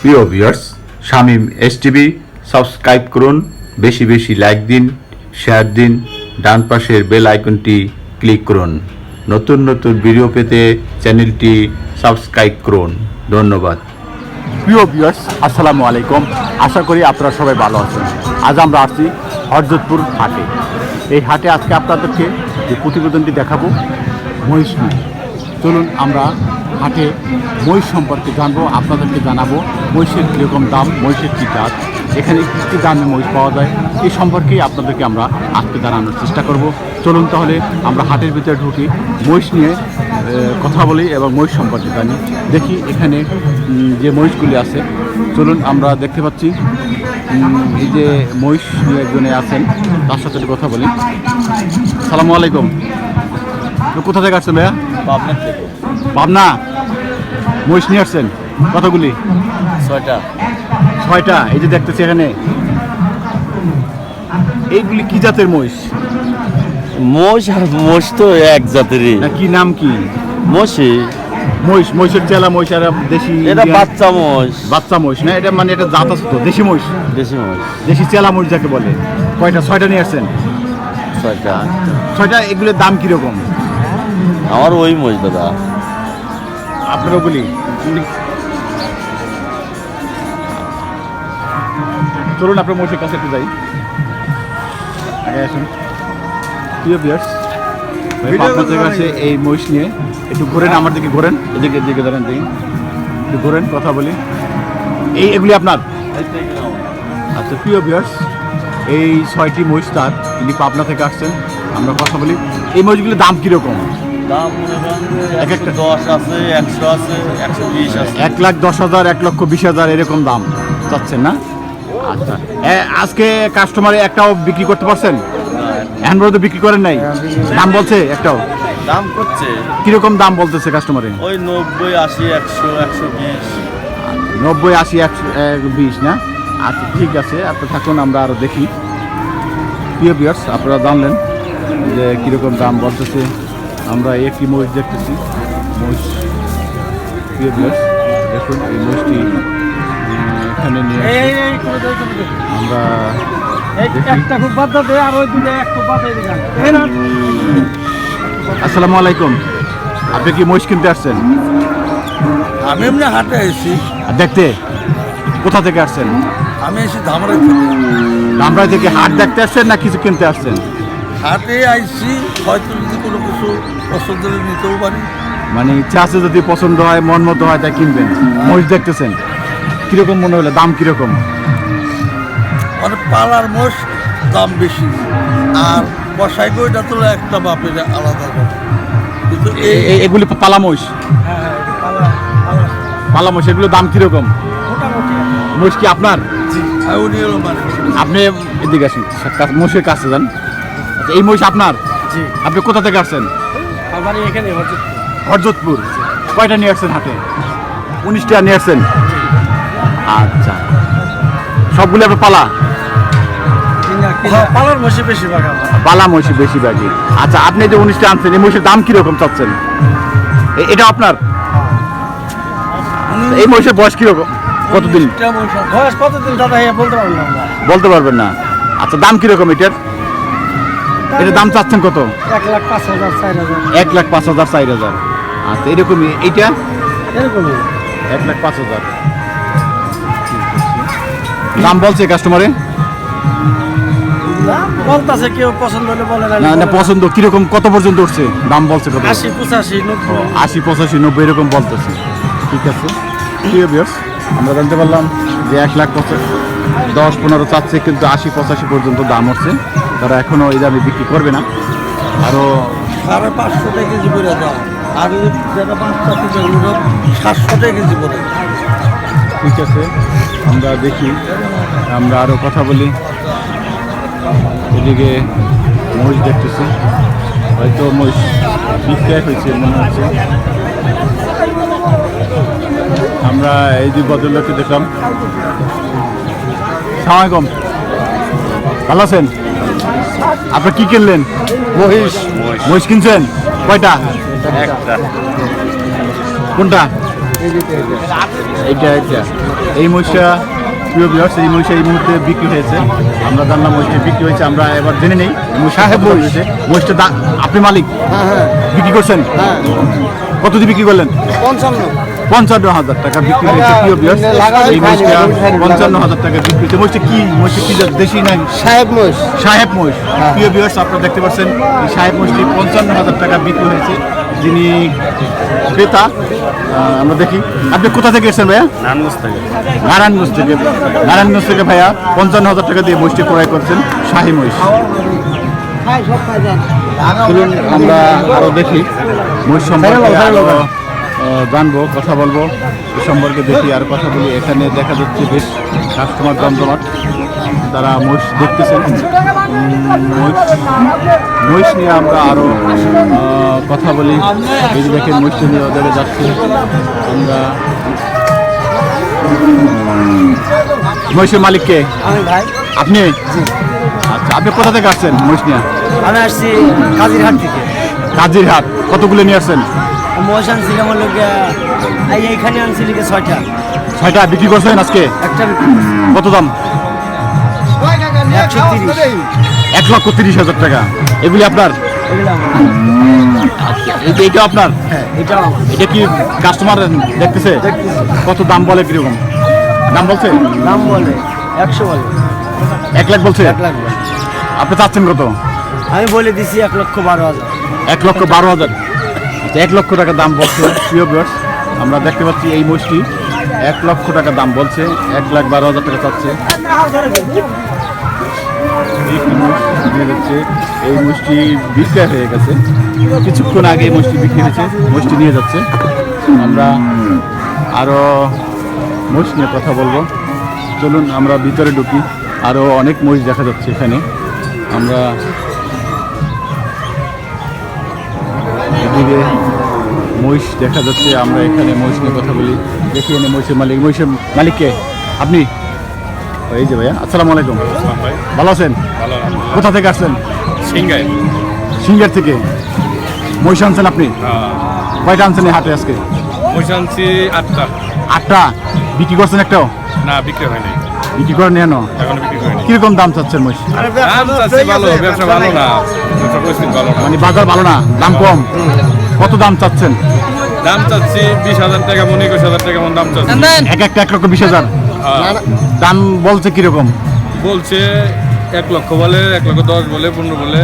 প্রিয় viewers Shamim S TV subscribe করুন, বেশি বেশি লাইক দিন, শেয়ার দিন, ডান পাশের বেল আইকনটি ক্লিক করুন। নতুন নতুন ভিডিও পেতে চ্যানেলটি সাবস্ক্রাইব করুন। ধন্যবাদ। প্রিয় ভিউয়ার্স, আসসালামু আলাইকুম। আশা করি আপনারা সবাই ভালো আছেন। আজ আমরা আসছি হরজতপুর হাটে। এই হাটে আজকে আপনাদেরকে যে প্রতিবেদনটি দেখাবো, মহিষ চলুন আমরা হাটে মহিষ সম্পর্কে জানব, আপনাদেরকে জানাব মহিষের কীরকম দাম মহিষের কী জাত এখানে কী দামে মহিষ পাওয়া যায় এই সম্পর্কেই আপনাদেরকে আমরা আজকে জানানোর চেষ্টা করব। চলুন তাহলে আমরা হাটের ভিতরে ঢুকি, মহিষ নিয়ে কথা বলি এবং মহিষ সম্পর্কে জানি। দেখি এখানে যে মহিষগুলি আছে। চলুন আমরা দেখতে পাচ্ছি এই যে মহিষ নিয়ে একজনে আছেন, তার সাথে কথা বলি। সালামু আলাইকুম। কোথা থেকে আসছেন ভাইয়া? পাবনার থেকে। পাবনা? মহিষ নিয়ে আসছেন? কতগুলি? ছয়টা। ছয়টা এই যে দেখতেছি এখানে। এইগুলি কি জাতের মহিষ? মোষ আর মোষ তো এক জাতেরই। না কি নাম কি? মোষই মহিষ মহিষের চেলা মহিষ আর দেশি এটা বাচ্চা মোষ বাচ্চা মহিষ না? এটা মানে এটা জাত আছে তো দেশি মহিষ? দেশি মোষ দেশি চেলা মহিষ যাকে বলে। কয়টা? ছয়টা নিয়ে আসছেন? ছয়টা। ছয়টা এগুলোর দাম কীরকম? আমার ওই মোষ দাদা। আপনার ওগুলি চলুন আপনার মহিষের কাছে একটু যাই। আগে আসুন। প্রিয় বিয়ার্স আপনাদের কাছে এই মহিষ নিয়ে একটু ঘোরেন আমার দিকে ঘোরেন এদিকে এদিকে ধরেন দেখি। একটু ঘোরেন কথা বলি। এই এগুলি আপনার? আচ্ছা প্রিয় বিয়ার্স এই ছয়টি মহিষ তার তিনি পাবনা থেকে আসছেন আমরা কথা বলি। এই মহিষগুলির দাম কীরকম? দাম এক একটা- দশ আছে একশো আছে একশো বিশ আছে। এক লাখ দশ হাজার এক লক্ষ বিশ হাজার এরকম দাম চাচ্ছেন না? আচ্ছা। আজকে কাস্টমারে একটাও বিক্রি করতে পারছেন? এখন পর্যন্ত বিক্রি করেন নাই? দাম বলছে একটাও। দাম করছে। কীরকম দাম বলতেছে কাস্টমারে ওই নব্বই আশি একশো একশো বিশ। নব্বই আশি একশো এক, বিশ না? আচ্ছা ঠিক আছে আপনি থাকুন আমরা আরও দেখি। প্রিয় বিয়ার্স আপনারা জানলেন যে কীরকম দাম বলতেছে। আমরা একটি মহিষ দেখতেছি। মহিষ দেখুন এই মহিষটি এখানে নিয়ে আমরা আসসালামু আলাইকুম। আপনি কি মহিষ কিনতে আসছেন? আমি এমনি হাটে এসেছি দেখতে কোথা থেকে আসছেন? আমি এসে ধামরা থেকে। দামরাই থেকে হাট দেখতে আসছেন না কিছু কিনতে আসছেন? হাটে আইসি হয়তো যদি কোনো কিছু পছন্দ হলে নিতেও পারি। মানে ইচ্ছা আছে যদি পছন্দ হয় মন মতো হয় তাই কিনবেন। মহিষ দেখতেছেন কীরকম মনে হলো? দাম কীরকম? মানে পালার মোষ দাম বেশি। আর বসাই গইটা তো একটা বাপের আলাদা কথা। কিন্তু এই এ- এ- এগুলি পালা মহিষ পালা মহিষ এগুলোর দাম কীরকম? মহিষ কি আপনার? মানে আপনি এদিকে আসেন মহিষের কাছে যান। আচ্ছা, এই মহিষ আপনার? আপনি কোথা থেকে আসছেন? আমার এখানে হরজতপুর। কয়টা নিয়ে আসছেন হাটে? উনিশটা নিয়ে আসছেন। আচ্ছা। সবগুলো আপনার পালা? পালার মোষে বেশি বাগা পালা মহিষি বেশিরভাগই। আচ্ছা আপনি যে উনিশটা আনছেন এই মহিষের দাম কীরকম চাচ্ছেন? এটা আপনার? এই মহিষের বয়স কীরকম? কতদিন? বয়স কতদিন দাদা হ্যাঁ বলতে পারলাম না বলতে পারবেন না। আচ্ছা দাম কীরকম এটার? এটার দাম চাচ্ছেন কত? এক লাখ পাঁচ হাজার চার হাজার। এক লাখ পাঁচ হাজার চার হাজার। আচ্ছা এরকমই এইটা? এরকমই। এক লাখ পাঁচ হাজার। দাম বলছে কাস্টমারে বলতেছে কেউ পছন্দ হলে বলে না না পছন্দ কীরকম কত পর্যন্ত উঠছে? দাম বলছে কত? আশি পঁচাশি নব্বই। আশি পঁচাশি নব্বই এরকম বলতেছে। ঠিক আছে। প্রিয় বিয়ার্স আমরা জানতে পারলাম যে এক লাখ পঁচাশি দশ পনেরো চাচ্ছে কিন্তু আশি পঁচাশি পর্যন্ত দাম হচ্ছে তারা এখনও এই দামে বিক্রি করবে না। আরও সাড়ে পাঁচশো টাকা কেজি করে আর থেকে ওগুলো সাতশো টাকা কেজি করে ঠিক আছে আমরা দেখি। আমরা আরও কথা বলি। এদিকে মহিষ দেখতেছি। হয়তো মহিষ বিক্রয় হয়েছে মনে হচ্ছে। আমরা এই যে ভদ্রলোককে দেখলাম। সালামালাইকুম ভালো আছেন? আপনি কি কিনলেন? মহিষ। মহিষ কিনছেন? কয়টা? কোনটা? এইটা এইটা। এই মহিষটা প্রিয় বিহার এই মহিষা এই মুহূর্তে বিক্রি হয়েছে। আমরা জানলাম মহিষটা বিক্রি হয়েছে আমরা এবার জেনে নেই সাহেব হয়েছে। মহিষটা আপনি মালিক? বিক্রি করছেন? কত দিয়ে বিক্রি করলেন? পঞ্চান্ন। হাজার টাকা বিক্রি হয়েছে প্রিয় বিহার এই মহিষটা পঞ্চান্ন হাজার টাকা বিক্রি হয়েছে। মহিষটা কি? মহিষটা কি? দেশি না? সাহেব মোষ সাহেব মহিষ। প্রিয় ভিউয়ার্স আপনারা দেখতে পাচ্ছেন এই সাহেব মহিষটি পঞ্চান্ন হাজার টাকা বিক্রি হয়েছে। যিনি ক্রেতা আমরা দেখি। আপনি কোথা থেকে এসেছেন ভাইয়া? নারায়ণগঞ্জ থেকে। নারায়ণগঞ্জ থেকে। ভাইয়া পঞ্চান্ন হাজার টাকা দিয়ে মহিষটি ক্রয় করছেন শাহী মহিষ। চলুন আমরা আরও দেখি। মহিষ সম্পর্কে জানব কথা বলব। এ সম্পর্কে দেখি আর কথা বলি। এখানে দেখা যাচ্ছে বেশ কাস্টমার জমজমাট তারা মহিষ দেখতেছেন। মহিষ মহিষ নিয়ে আমরা আরও আহ, কথা বলি। এই যে দেখেন মহিষটা নিয়ে ওদের যাচ্ছে। আমরা মহিষের মালিককে আপনি? আচ্ছা আপনি কোথা থেকে আসছেন মহিষ নিয়ে? আমি আসছি কাজিরহাট থেকে। কাজির হাট কতগুলো নিয়ে আসছেন? মোষ হলো গিয়া, এই এইখানে আনছিলি ছয়টা। ছয়টা বিক্রি করছেন আজকে? একটা কত দাম? একশো তিরিশ। এক লক্ষ তিরিশ হাজার টাকা। এগুলি আপনার? আমার। এইটা আপনার? হ্যাঁ এটা কি কাস্টমার দেখতেছে। কত দাম বলে কীরকম? দাম বলছে? দাম বলে একশো বলে। এক লাখ বলছে? এক লাখ বলে। আপনি চাচ্ছেন কত? আমি বলে দিছি এক লক্ষ বারো হাজার। এক লক্ষ বারো হাজার। এক লক্ষ টাকা দাম বলছে, প্রিয় ভিউয়ার্স আমরা দেখতে পাচ্ছি এই মহিষটি এক লক্ষ টাকা দাম বলছে, এক লাখ বারো হাজার টাকা চাচ্ছে। এই মহিষটি বিক্রয় হয়ে গেছে। কিছুক্ষণ আগে এই মহিষটি বিক্রি হয়েছে, মহিষটি নিয়ে যাচ্ছে। আমরা আরও মহিষ নিয়ে কথা বলব। চলুন আমরা ভিতরে ঢুকি। আরও অনেক মহিষ দেখা যাচ্ছে এখানে। আমরা এদিকে মহিষ দেখা যাচ্ছে আমরা এখানে মহিষ নিয়ে কথা বলি। দেখি এনে মহিষের মালিক মহিষের মালিককে আপনি? এই যে ভাইয়া আসসালামু আলাইকুম। ভালো আছেন? কোথা থেকে আসছেন? সিঙ্গার থেকে। মহিষ আনছেন আপনি? কয়টা আনছেন এই হাটে আজকে? মশানছি আটটা। আটটা? বিক্রি করছেন একটাও? না বিক্রি হয়নি বিক্রি করেন নেন কীরকম দাম চাচ্ছেন মহিষ? দাম চাচ্ছি ভালো ব্যবসা ভালো না। ব্যবসা পরিস্থিতি ভালো না। মানে বাজার ভালো না দাম কম। কত দাম চাচ্ছেন? দাম চাচ্ছি বিশ হাজার টাকা মনে একুশ হাজার টাকা মন দাম চাচ্ছি। এক একটা এক লক্ষ বিশ হাজার। হ্যাঁ। দাম বলছে কীরকম? বলছে এক লক্ষ বলে এক লক্ষ দশ বলে পনেরো বলে।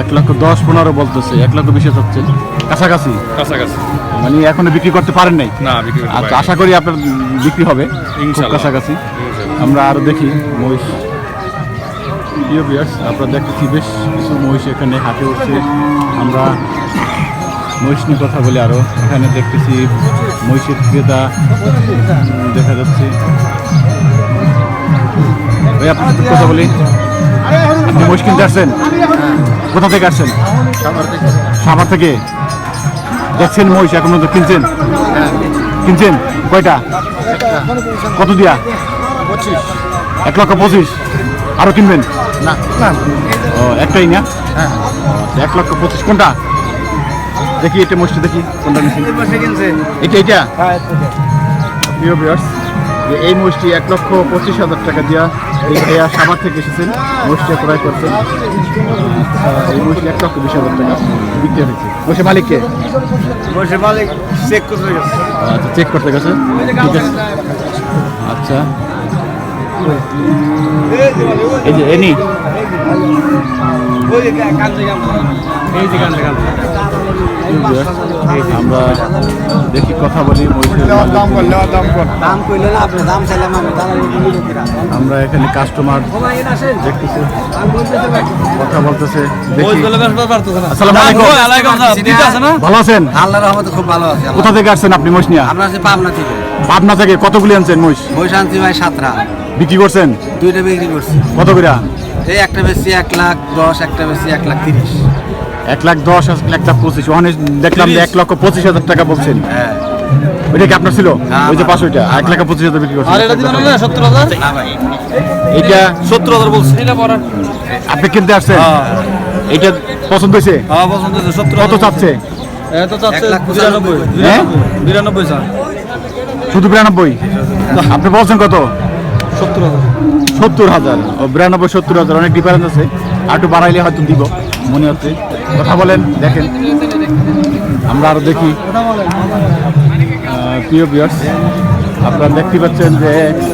এক লক্ষ দশ পনেরো বলতেছে এক লক্ষ বিশ চাচ্ছেন। কাছাকাছি? কাছাকাছি। মানে এখনও বিক্রি করতে পারেন নাই? না বিক্রি আচ্ছা আশা করি আপনার বিক্রি হবে খুব কাছাকাছি। আমরা আরও দেখি মহিষ। প্রিয় বিয়ার্স আপনারা দেখতেছি বেশ কিছু মহিষ এখানে হাটে উঠছে। আমরা মহিষ নিয়ে কথা বলি আরও। এখানে দেখতেছি মহিষের ক্রেতা দেখা যাচ্ছে। ভাই আপনার সাথে কথা বলি। আপনি মহিষ কিনতে আসছেন? কোথা থেকে আসছেন? সাভার থেকে। দেখছেন মহিষ এখন পর্যন্ত কিনছেন? কিনছেন? কয়টা? কত দিয়া? এক লক্ষ পঁচিশ। আরও কিনবেন? না। ও একটাই না? আচ্ছা, এক লক্ষ পঁচিশ। কোনটা? দেখি এটা মহিষটা দেখি কোনটা এটা এটা? প্রিয় ভিউয়ার্স যে এই মহিষটি এক লক্ষ পঁচিশ হাজার টাকা দিয়া এই ভাইয়া সাভার থেকে এসেছেন। মহিষটা ক্রয় করছেন। এই মহিষটি এক লক্ষ বিশ হাজার টাকা বিক্রি হয়েছে। মহিষের মালিককে বসে মালিক চেক করতে গেছে। আচ্ছা চেক করতে গেছে। ঠিক আছে। আচ্ছা। এই যে এনি। আমরা দেখি কথা বলি আমরা এখানে কাস্টমার দেখতেছি। কথা বলতেছে দেখি। আসসালামু আলাইকুম। ভালো আছেন? আল্লাহর রহমতে খুব ভালো আছে কোথা থেকে আসছেন আপনি মহিষ নিয়ে? আমরা আছি পাবনা থেকে। পাবনা থেকে কতগুলি আনছেন মহিষ? বসে আনছি ভাই সাতটা। বিক্রি করছেন? দুইটা বিক্রি করছি। কত করে? এই একটা বেশি এক লাখ দশ একটা বেশি এক লাখ তিরিশ। এক লাখ দশ এক লাখ পঁচিশ। ওখানে দেখলাম যে এক লক্ষ পঁচিশ হাজার টাকা বলছেন। হ্যাঁ। ওইটা কি আপনার ছিল? হ্যাঁ, ওই যে আমার। পাঁচ ওইটা এক লাখ পঁচিশ হাজার বিক্রি করছেন। সত্তর হাজার? না ভাই। এইটা সত্তর হাজার বলছি। আপনি কিনতে আসছেন? এইটা পছন্দ হয়েছে? হ্যাঁ পছন্দ হয়েছে। সত্তর কত চাচ্ছে? হ্যাঁ? বিরানব্বই স্যার শুধু বিরানব্বই? আপনি বলছেন কত? সত্তর হাজার। বিরানব্বই, সত্তর হাজার। অনেক ডিফারেন্স আছে। আর একটু বাড়াইলে হয়তো দিব। মনে হচ্ছে। কথা বলেন, দেখেন। আমরা আরও দেখি। প্রিয় বিয়ার্স আপনারা দেখতে পাচ্ছেন যে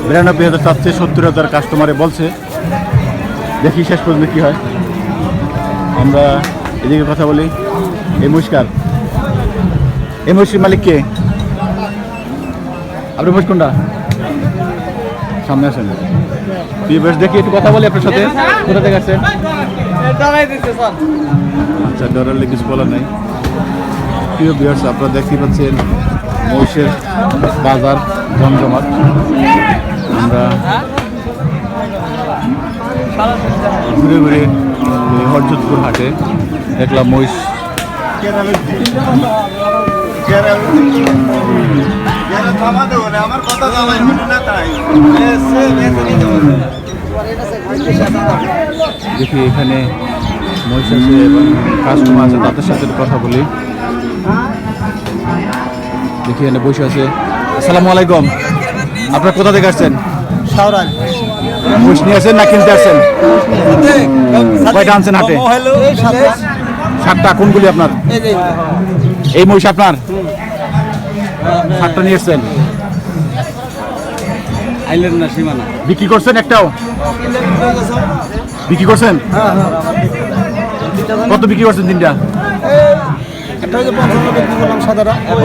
বিরানব্বই হাজার চাচ্ছে, সত্তর হাজার কাস্টমারে বলছে। দেখি শেষ পর্যন্ত কি হয়। আমরা এদিকে কথা বলি। এই মুস্কার এই মহিষের মালিক কে? আপনি মহিষ কোনটা? সামনে আসেন। বিয়ার্স দেখি একটু কথা বলি আপনার সাথে। কোথা থেকে আসছেন? আচ্ছা ডরালে কিছু বলার নাই। প্রিয় বিয়ার্স আপনারা দেখতে পাচ্ছেন মহিষের বাজার জমজমাট। আমরা ঘুরে ঘুরে এই হরজতপুর হাটে দেখলাম মহিষ। দেখি এখানে মহিষ আছে এবং কাস্টমার আছে তাদের সাথে কথা বলি। দেখি এখানে বসে আছে। আসসালামু আলাইকুম। আপনার কোথা থেকে আসছেন? মহিষ নিয়ে আসেন না কিনতে আসছেন? কয়টা আনছেন হাটে? সাতটা। কোনগুলি আপনার? এই মহিষ আপনার? সাতটা নিয়ে এসছেন? আইলেন না সীমানা। বিক্রি করছেন একটাও? বিক্রি করছেন? কত বিক্রি করছেন তিনটা?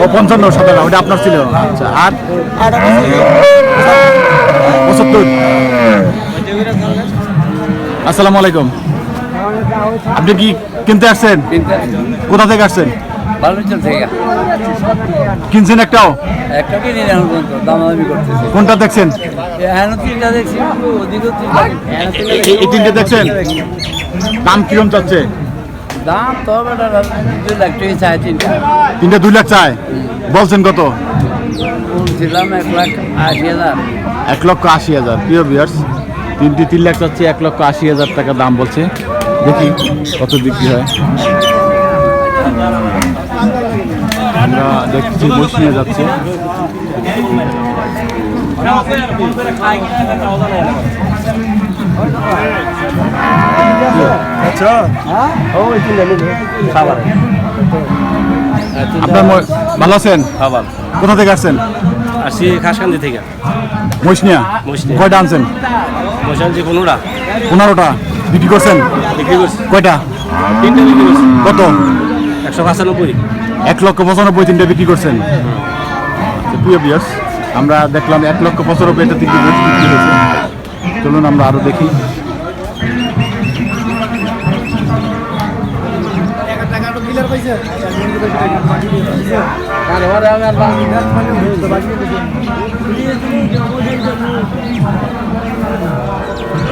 ও পঞ্চান্ন ওটা আপনার ছিল। আচ্ছা আর? পঁচাত্তর। আসসালামু আলাইকুম। আপনি কি কিনতে আসছেন? কোথা থেকে আসছেন? ভালো চলছে কিনছেন একটাও? একটা কিনে এখন পর্যন্ত দামাদামি করতেছে। কোনটা দেখছেন? এখন তিনটা দেখছি ওদিকেও এই- তিনটে দেখছেন? দাম কিরম চাচ্ছে? দাম তো দুই লাখ টাকা চায় তিনটা। তিনটে দুই লাখ চায় বলছেন কত? ছিলাম এক লাখ আশি হাজার। এক লক্ষ আশি হাজার। প্রিয় বিয়ার্স তিনটি তিন লাখ চাচ্ছে এক লক্ষ আশি হাজার টাকা দাম বলছে। দেখি কত বিক্রি হয়। আমরা দেখছি বসে নিয়ে যাচ্ছে। আপনার ভালো আছেন? খাবার। কোথা থেকে আসছেন? আসি খাসকান্দি থেকে। মহিষনিয়া। কয়টা আনছেন? যে কোনোটা পনেরোটা। বিক্রি করছেন? বিক্রি করছি। কয়টা? তিনটা বিক্রি করছি। কত? একশো পঁচানব্বই। এক লক্ষ পঁচানব্বই তিনটে বিক্রি করছেন। বিয়ার্স আমরা দেখলাম এক লক্ষ পঁচানব্বই একটা তিনটে বিক্রি হয়েছে চলুন আমরা আরও দেখি।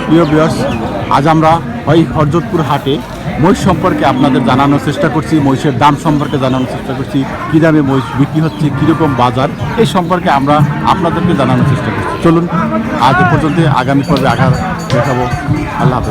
প্রিয় বিয়ার্স আজ আমরা ওই হরজতপুর হাটে মহিষ সম্পর্কে আপনাদের জানানোর চেষ্টা করছি, মহিষের দাম সম্পর্কে জানানোর চেষ্টা করছি, কী দামে মহিষ বিক্রি হচ্ছে, কীরকম বাজার, এই সম্পর্কে আমরা আপনাদেরকে জানানোর চেষ্টা করছি। চলুন, আজ পর্যন্ত আগামী পর্বে আঘাত দেখাবো। আল্লাহ হাফেজ।